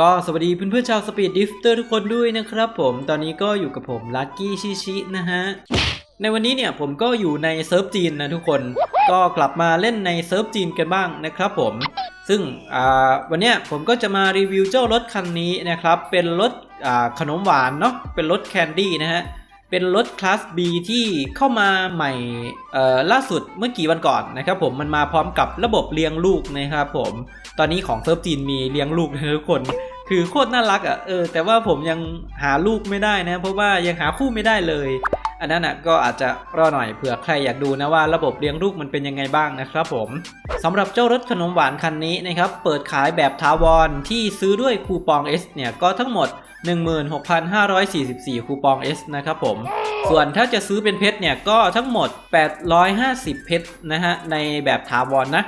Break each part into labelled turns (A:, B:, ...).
A: ก็สวัสดีเพื่อนๆชาวสปีดดิฟเตอร์ทุกคนด้วยนะครับผมตอนนี้ก็อยู่กับผมลักกี้ชิชินะฮะ ในวันนี้เนี่ยผมก็อยู่ในเซิร์ฟจีนนะทุกคน ก็กลับมาเล่นในเซิร์ฟจีนกันบ้างนะครับผม ซึ่งวันเนี้ยผมก็จะมารีวิวเจ้ารถคันนี้นะครับ เป็นรถขนมหวานเนาะเป็นรถแคนดี้นะฮะเป็นรถคลาส B ที่เข้ามาใหม่ล่าสุดเมื่อกี่วันก่อนนะครับผมมันมาพร้อมกับระบบเลี้ยงลูกนะครับผม ตอนนี้ของเซิร์ฟจีนมีเลี้ยงลูกนะทุกคน คือโคตรน่ารักอะเออแต่ว่าผมยังหาลูกไม่ได้นะ เพราะว่ายังหาคู่ไม่ได้เลย อันนั้นอะก็อาจจะรอหน่อยเผื่อใครอยากดูนะว่าระบบเลี้ยงลูกมันเป็นยังไงบ้างนะครับผมสำหรับเจ้ารถขนมหวานคันนี้นะครับเปิดขายแบบทาวรที่ซื้อด้วยคูปอง S เนี่ยก็ทั้งหมด 16,544 คูปอง S นะครับผมส่วนถ้าจะซื้อเป็นเพชรเนี่ยก็ทั้งหมด 850 เพชรนะฮะในแบบถาวรนนะ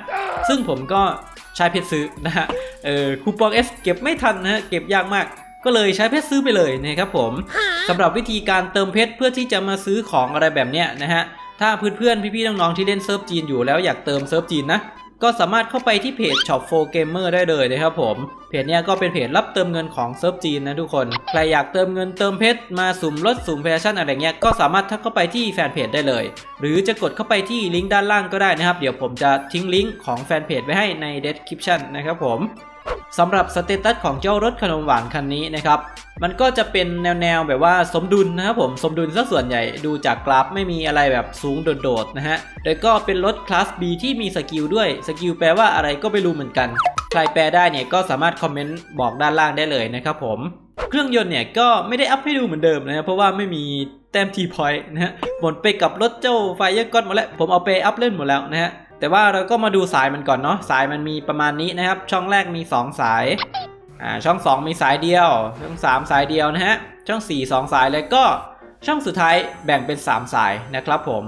A: ซึ่งผมก็ใช้เพชรซื้อนะฮะ เออคูปอง S เก็บไม่ทันนะฮะเก็บยากมาก ก็เลยใช้เพชรซื้อไปเลยนะครับผมสำหรับวิธีการเติมเพชรเพื่อที่จะมาซื้อของอะไรแบบเนี้ยนะฮะถ้าเพื่อนๆพี่ๆน้องๆที่เล่นเซิร์ฟจีนอยู่แล้วอยากเติมเซิร์ฟจีนนะก็สามารถเข้าไปที่เพจ Shop 4 Gamer ได้เลยนะครับผม เพจเนี้ยก็เป็นเพจรับเติมเงินของเซิร์ฟจีนนะทุกคน ใครอยากเติมเงินเติมเพชรมาสุ่มรถสุ่มแฟชั่นอะไรเงี้ย ก็สามารถทักเข้าไปที่แฟนเพจได้เลย หรือจะกดเข้าไปที่ลิงก์ด้านล่างก็ได้นะครับ เดี๋ยวผมจะทิ้งลิงก์ของแฟนเพจไว้ให้ใน description นะครับผม สำหรับสเตตัสของเจ้ารถขนมหวานคันนี้นะครับ มันก็จะเป็นแนวๆแบบว่าสมดุลนะครับผมสมดุลซะส่วนใหญ่ดูจากกราฟไม่มีอะไรแบบสูงโดดๆนะฮะโดยก็เป็นรถคลาส B ที่มีสกิลด้วยสกิลแปลว่าอะไรก็ไม่รู้เหมือนกัน ใครแปลได้เนี่ยก็สามารถคอมเมนต์บอกด้านล่างได้เลยนะครับผม เครื่องยนต์เนี่ยก็ไม่ได้อัพให้ดูเหมือนเดิมนะเพราะว่าไม่มีแต้มทีพอยต์นะฮะหมดไปกับรถเจ้าไฟเยอร์ก้อนหมดแล้วผมเอาไปอัพเล่นหมดแล้วนะฮะ แต่ว่าเราก็มาดูสายมันก่อนเนาะสายมันมีประมาณนี้นะครับ ช่องแรกมี 2 สายอ่าช่อง 2 มีสายเดียว ช่อง 3 สายเดียวนะฮะช่อง 4 2 สายแล้วก็ช่องสุดท้ายแบ่งเป็น 3 สายนะครับผม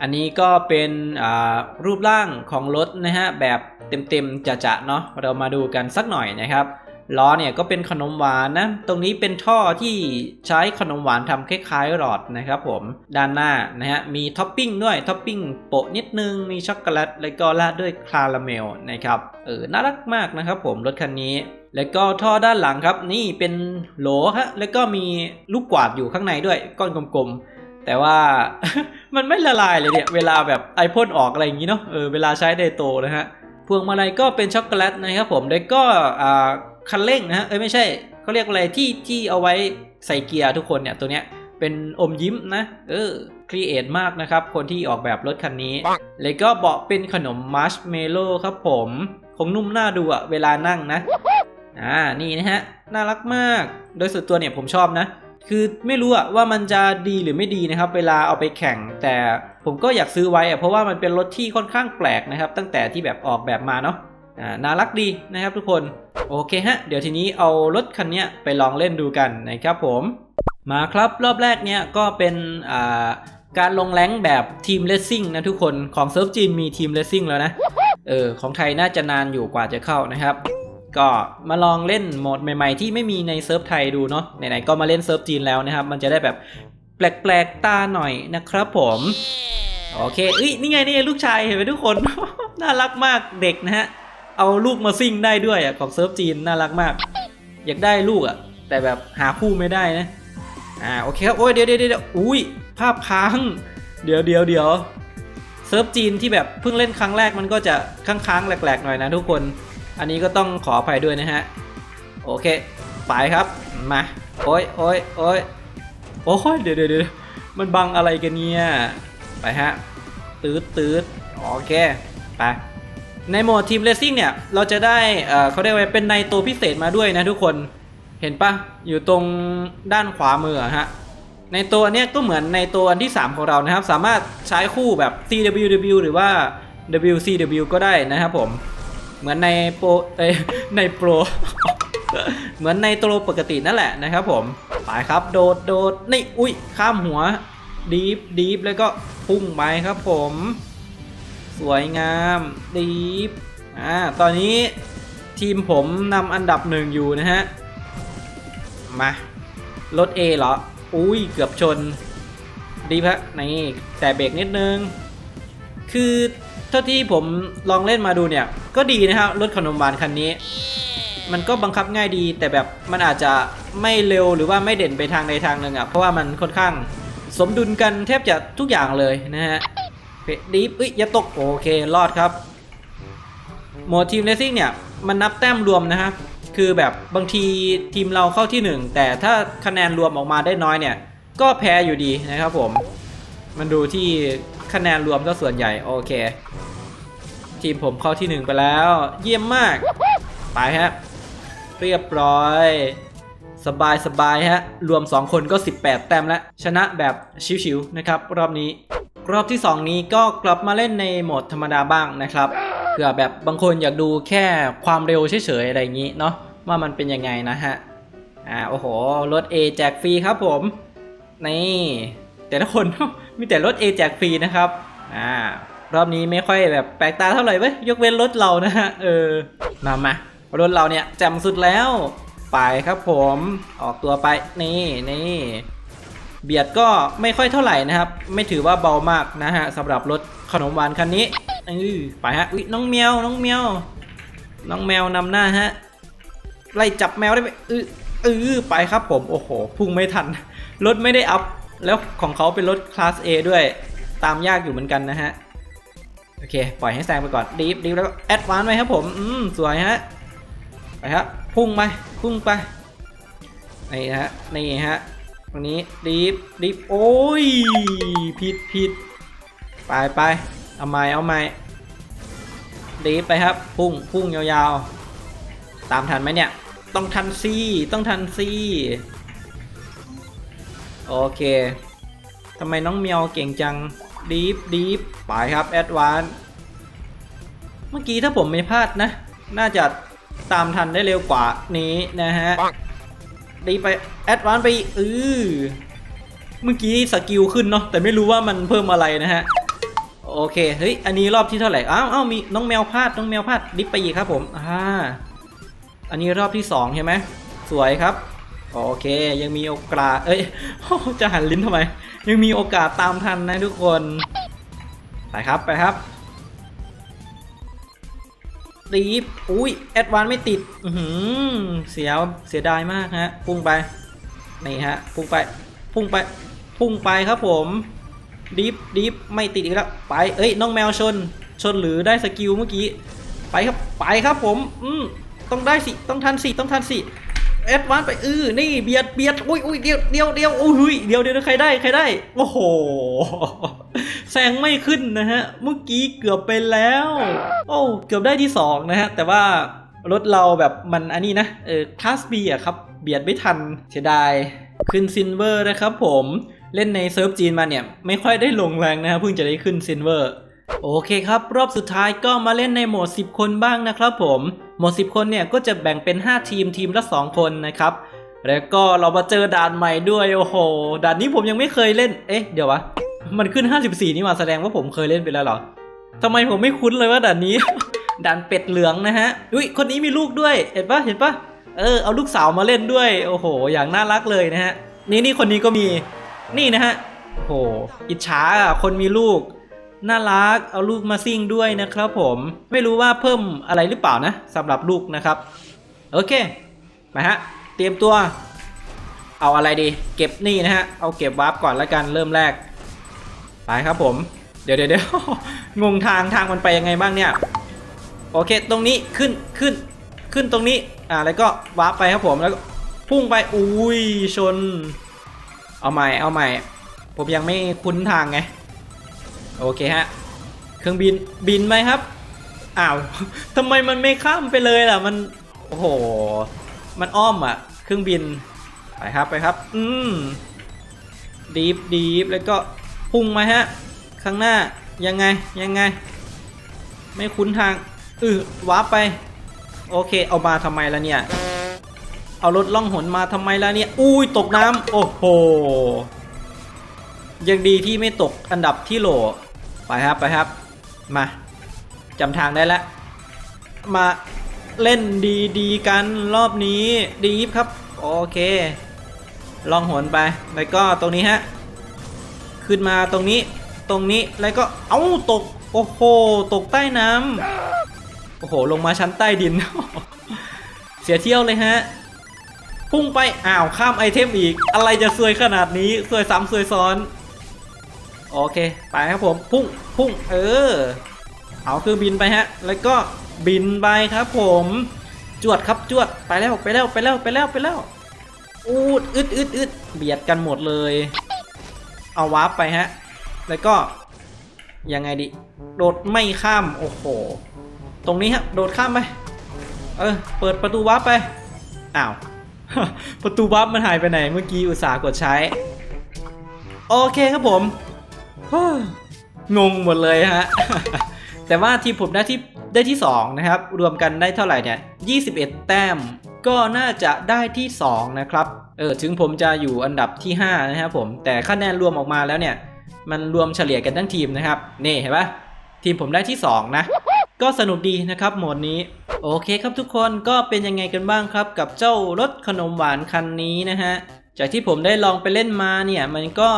A: อันนี้ก็เป็นอ่ารูปร่างของรถนะฮะแบบเต็มๆจะๆเนาะเรามาดูกันสักหน่อยนะครับ ล้อเนี่ยก็เป็นขนมหวานนะ ตรงนี้เป็นท่อที่ใช้ขนมหวานทำคล้ายๆหลอดนะครับผม ด้านหน้านะฮะมีท็อปปิ้งด้วยท็อปปิ้งโปะนิดนึง มีช็อกโกแลตแล้วก็ราดด้วยคาราเมลนะครับเออน่ารักมากนะครับผมรถคันนี้แล้วก็ท่อด้านหลังครับ นี่เป็นโหลฮะแล้วก็มีลูกกวาดอยู่ข้างในด้วยก้อนกลมๆ แต่ว่ามันไม่ละลายเลยเนี่ยเวลาแบบไอพ่นออกอะไรอย่างนี้เนาะเออเวลาใช้ไดโตนะฮะพวงมาลัยก็เป็นช็อกโกแลตนะครับผมแล้วก็อ่า คันเร่งนะฮะเอ้ยไม่ใช่เขาเรียกอะไรที่ที่เอาไว้ใส่เกียร์ทุกคนเนี่ยตัวเนี้ยเป็นอมยิ้มนะ เออครีเอทมากนะครับ คนที่ออกแบบรถคันนี้ แล้วก็เบาะเป็นขนมมัชเมลโล่ครับผม คงนุ่มน่าดูอะเวลานั่งนะ อ่า นี่นะฮะ น่ารักมาก โดยส่วนตัวเนี่ยผมชอบนะ คือไม่รู้อะว่ามันจะดีหรือไม่ดีนะครับ เวลาเอาไปแข่ง แต่ผมก็อยากซื้อไว้อะเพราะว่ามันเป็นรถที่ค่อนข้างแปลกนะครับ ตั้งแต่ที่แบบออกแบบมาเนาะ อ่า น่ารักดีนะครับทุกคน โอเคฮะ เดี๋ยวทีนี้เอารถคันนี้ไปลองเล่นดูกันนะครับผม มาครับรอบแรกเนี้ยก็เป็นอ่าการลงแรงแบบทีมเลสซิ่งนะทุกคนของเซิร์ฟจีนมีทีมเลสซิ่งแล้วนะเออของไทยน่าจะนานอยู่กว่าจะเข้านะครับ ก็มาลองเล่นโหมดใหม่ๆ ที่ไม่มีในเซิร์ฟไทยดูเนาะไหนๆก็มาเล่นเซิร์ฟจีนแล้วนะครับ มันจะได้แบบแปลกๆตาหน่อยนะครับผมโอเคเอ้ยนี่ไงนี่ไงลูกชายเห็นไหมทุกคน น่ารักมากเด็กนะฮะ เอาลูกมาซิ่งได้ด้วยอะของเซิร์ฟจีนน่ารักมาก อยากได้ลูกอะ แต่แบบหาคู่ไม่ได้นะอ่าโอเคครับโอ้ยเดี๋ยวเดี๋ยวเดี๋ยวอุ้ยภาพค้างเดี๋ยวเดี๋ยวเดี๋ยวเซิร์ฟจีนที่แบบเพิ่งเล่นครั้งแรกมันก็จะค้างๆแหลกๆหน่อยนะทุกคน อันนี้ก็ต้องขออภัยด้วยนะฮะโอเคไปครับมาโอ้ยโอ้ยโอ้ยโอ้ยเดี๋ยวเดี๋ยวเดี๋ยวมันบังอะไรกันเนี่ยไปฮะตืดตืดโอเคไป ในโหมดทีมเลสซิ่งเนี่ย เราจะได้เขาเรียกว่าเป็นในตัวพิเศษมาด้วยนะทุกคนเห็นปะอยู่ตรงด้านขวามือฮะในตัวเนี้ยก็เหมือนในตัวอันที่ 3 ของเรานะครับ สามารถใช้คู่แบบ CWW หรือว่า WCW ก็ได้นะครับผม เหมือนในโปรในโปร เหมือนในตัวปกตินั่นแหละนะครับผม ไปครับโดดโดดนี่ อุ้ยข้ามหัวดีฟดีฟแล้วก็พุ่งไปครับผม สวยงามดีฟอ่าตอนนี้ทีมผมนำอันดับหนึ่งอยู่นะฮะ มารถ A เหรอ อุ้ยเกือบชน ดีพะนี่แต่เบรกนิดนึง คือเท่าที่ผมลองเล่นมาดูเนี่ย ก็ดีนะครับรถขนมหวานคันนี้ มันก็บังคับง่ายดี แต่แบบมันอาจจะไม่เร็วหรือว่าไม่เด่นไปทางใดทางหนึ่งอะเพราะว่ามันค่อนข้างสมดุลกันแทบจะทุกอย่างเลยนะฮะ เดีฟเอ้ยอย่าตกโอเครอดครับโหมดทีมเลสซิ่งเนี่ยมันนับแต้มรวมนะครับคือแบบบางทีทีมเราเข้าที่ 1 แต่ถ้าคะแนนรวมออกมาได้น้อยเนี่ย ก็แพ้อยู่ดีนะครับผม มันดูที่คะแนนรวมก็ส่วนใหญ่โอเค ทีมผมเข้าที่ 1 ไปแล้ว เยี่ยมมาก ไปฮะเรียบร้อย สบายสบายฮะ รวม 2 คนก็ 18 แต้มแล้ว ชนะแบบชิวๆนะครับ รอบนี้ รอบที่ 2 นี้ก็กลับมาเล่นในโหมดธรรมดาบ้างนะครับเผื่อแบบบางคนอยากดูแค่ความเร็วเฉยๆอะไรอย่างนี้เนาะว่ามันเป็นยังไงนะฮะอ่าโอ้โหรถ A แจกฟรีครับผมนี่แต่ละคน มีแต่รถ A แจกฟรีนะครับอ่ารอบนี้ไม่ค่อยแบบแปลกตาเท่าไหร่เว้ยยกเว้นรถเรานะฮะเออมามารถเราเนี่ยแจ่มสุดแล้ว ไปครับผมออกตัวไปนี่นี่ เบียดก็ไม่ค่อยเท่าไหร่นะครับ ไม่ถือว่าเบามากนะฮะสำหรับรถขนมหวานคันนี้เออไปฮะอุ๊ยน้องแมวน้องแมวน้องแมวนำหน้าฮะไล่จับแมวได้ไหมเออเอไปครับผมโอ้โหพุ่งไม่ทัน รถไม่ได้อัพแล้วของเขาเป็นรถคลาส A ด้วยตามยากอยู่เหมือนกันนะฮะโอเค ปล่อยให้แซงไปก่อนดีฟดีฟแล้วก็แอดวานไปครับผมอืมสวยฮะไปครับพุ่งไปพุ่งไปนี่ฮะนี่ฮะ ตรงนี้ดีฟดีฟโอ้ยผิดผิดไปไปเอาไม้เอาไม้ดีฟไปครับ พุ่งพุ่งยาวๆ ตามทันไหมเนี่ย ต้องทันซี่ต้องทันซี่โอเคทำไมน้องเมียวเก่งจังดีฟดีฟไปครับแอดวานเมื่อกี้ถ้าผมไม่พลาดนะ น่าจะตามทันได้เร็วกว่านี้นะฮะ ดีไปแอดวานไปอีกเออเมื่อกี้สกิลขึ้นเนาะแต่ไม่รู้ว่ามันเพิ่มอะไรนะฮะโอเคเฮ้ยอันนี้รอบที่เท่าไหร่อ้าวอ้าวมีน้องแมวพลาดน้องแมวพลาดดิฟไปอีกครับผมอ่าอันนี้รอบที่สองใช่ไหมสวยครับโอเคยังมีโอกาสเอ้ยจะหันลิ้นทำไม ยังมีโอกาสตามทันนะทุกคนไปครับไปครับ รีบอุ้ยแอดวานไม่ติดอืเสียเสียดายมากฮะ พุ่งไป นี่ฮะ พุ่งไป พุ่งไป พุ่งไปครับผมดิฟดิฟไม่ติดอีกแล้ว ไป เอ้ย น้องแมวชน ชนหรือได้สกิลเมื่อกี้ ไปครับ ไปครับผม อืมต้องได้สิ ต้องทันสิ ต้องทันสิ แอดวานไปเออนี่เบียดเบียดอุ้ยอุ้ยเดียวเดียวเดียวอุ้ยเดียวเดียวใครได้ใครได้โอ้โหแซงไม่ขึ้นนะฮะเมื่อกี้เกือบไปแล้ว โอ้เกือบได้ที่สองนะฮะแต่ว่ารถเราแบบมันอันนี้นะเออคลาสบีอะครับเบียดไม่ทันเสียดายขึ้นซินเวอร์นะครับผมเล่นในเซิร์ฟจีนมาเนี่ย ไม่ค่อยได้ลงแรงนะฮะเพิ่งจะได้ขึ้นซินเวอร์ โอเคครับ รอบสุดท้ายก็มาเล่นในโหมด 10 คนบ้างนะครับผมโหมด 10 คนเนี่ยก็จะแบ่งเป็น 5 ทีมทีมละ 2 คนนะครับ แล้วก็เรามาเจอด่านใหม่ด้วยโอ้โหด่านนี้ผมยังไม่เคยเล่นเอ๊ะเดี๋ยววะมันขึ้น 54 นี่มาแสดงว่าผมเคยเล่นไปแล้วเหรอทำไมผมไม่คุ้นเลยว่าด่านนี้ด่านเป็ดเหลืองนะฮะอุ้ยคนนี้มีลูกด้วยเห็นปะเห็นปะเออเอาลูกสาวมาเล่นด้วย โอ้โห อย่างน่ารักเลยนะฮะ นี่นี่คนนี้ก็มี นี่นะฮะโอ้โหอิจฉาอะคนมีลูก น่ารักเอาลูกมาซิ่งด้วยนะครับผมไม่รู้ว่าเพิ่มอะไรหรือเปล่านะสำหรับลูกนะครับ โอเคมาฮะเตรียมตัว เอาอะไรดี เก็บนี่นะฮะเอาเก็บวาร์ปก่อนแล้วกันเริ่มแรกไปครับผม เดี๋ยวเดี๋ยวงงทางทางมันไปยังไงบ้างเนี่ยโอเคตรงนี้ขึ้นขึ้นขึ้นตรงนี้อ่าแล้วก็วาร์ปไปครับผมแล้วพุ่งไปอุ้ยชน เอาใหม่เอาใหม่ ผมยังไม่คุ้นทางไง โอเคฮะ เครื่องบินบินไหมครับอ้าวทำไมมันไม่ข้ามไปเลยล่ะมันโอ้โหมันอ้อมอะ เครื่องบินไปครับไปครับ อืมดีฟดีฟแล้วก็พุ่งมาฮะ ข้างหน้ายังไงยังไง ไม่คุ้นทางอือวาร์ปไป โอเค เอามาทำไมล่ะเนี่ย เอารถล่องหนมาทำไมล่ะเนี่ย อุ้ยตกน้ำโอ้โหยังดีที่ไม่ตกอันดับที่โหล ไปครับไปครับ มาจำทางได้แล้ว มาเล่นดีดีๆกันรอบนี้ดีฟครับ โอเค ลองหนไปแล้วก็ตรงนี้ฮะ ขึ้นมาตรงนี้ตรงนี้แล้วก็เอ้าตก โอ้โห ตกใต้น้ำโอ้โห ลงมาชั้นใต้ดิน เสียเที่ยวเลยฮะ พุ่งไป อ้าว ข้ามไอเทมอีก อะไรจะซวยขนาดนี้ซวยซ้ำซวยซ้อน โอเค ไปครับผม พุ่ง พุ่ง เออ เอาคือบินไปฮะ แล้วก็บินไปครับผม จวดครับจวด ไปแล้ว ไปแล้ว ไปแล้ว ไปแล้ว ไปแล้ว อูดอึดอึดอึดเบียดกันหมดเลย เอาวาร์ปไปฮะ แล้วก็ ยังไงดิ โดดไม่ข้าม โอ้โห ตรงนี้ฮะ โดดข้ามไป เออ เปิดประตูวาร์ปไป อ้าว ประตูวาร์ปมันหายไปไหน เมื่อกี้อุตส่าห์กดใช้ โอเคครับผม งงหมดเลยฮะ แต่ว่าทีมผมได้ที่ได้ที่ 2 นะครับ รวมกันได้เท่าไหร่เนี่ย 21 แต้ม ก็น่าจะได้ที่ 2 นะครับ เออ ถึงผมจะอยู่อันดับที่ 5 นะครับผม แต่คะแนนรวมออกมาแล้วเนี่ย มันรวมเฉลี่ยกันทั้งทีมนะครับ นี่เห็นปะทีมผมได้ที่ 2 นะ ก็สนุกดีนะครับโหมดนี้ โอเคครับทุกคน ก็เป็นยังไงกันบ้างครับ กับเจ้ารถขนมหวานคันนี้นะฮะ จากที่ผมได้ลองไปเล่นมาเนี่ย มันก็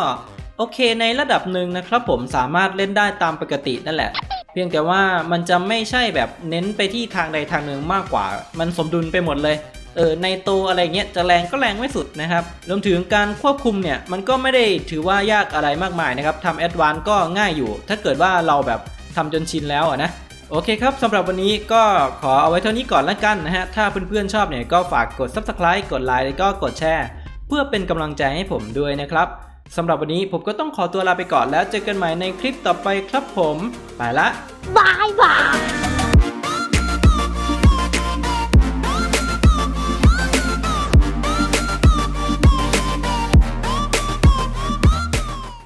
A: โอเคในระดับหนึ่งนะครับผมสามารถเล่นได้ตามปกตินั่นแหละ เพียงแต่ว่ามันจะไม่ใช่แบบเน้นไปที่ทางใดทางหนึ่งมากกว่า มันสมดุลไปหมดเลยเออในโตอะไรเงี้ยจะแรงก็แรงไม่สุดนะครับรวมถึงการควบคุมเนี่ยมันก็ไม่ได้ถือว่ายากอะไรมากมายนะครับทำแอดวานก็ง่ายอยู่ ถ้าเกิดว่าเราแบบทำจนชินแล้วอะนะโอเคครับสำหรับวันนี้ก็ขอเอาไว้เท่านี้ก่อนละกันนะฮะ ถ้าเพื่อนๆชอบเนี่ยก็ฝากกด Subscribe กดไลค์แล้วก็กดแชร์ เพื่อเป็นกำลังใจให้ผมด้วยนะครับ สำหรับวันนี้ผมก็ต้องขอตัวลาไปก่อนแล้วเจอกันใหม่ในคลิปต่อไปครับผม ไปละ
B: บายบาย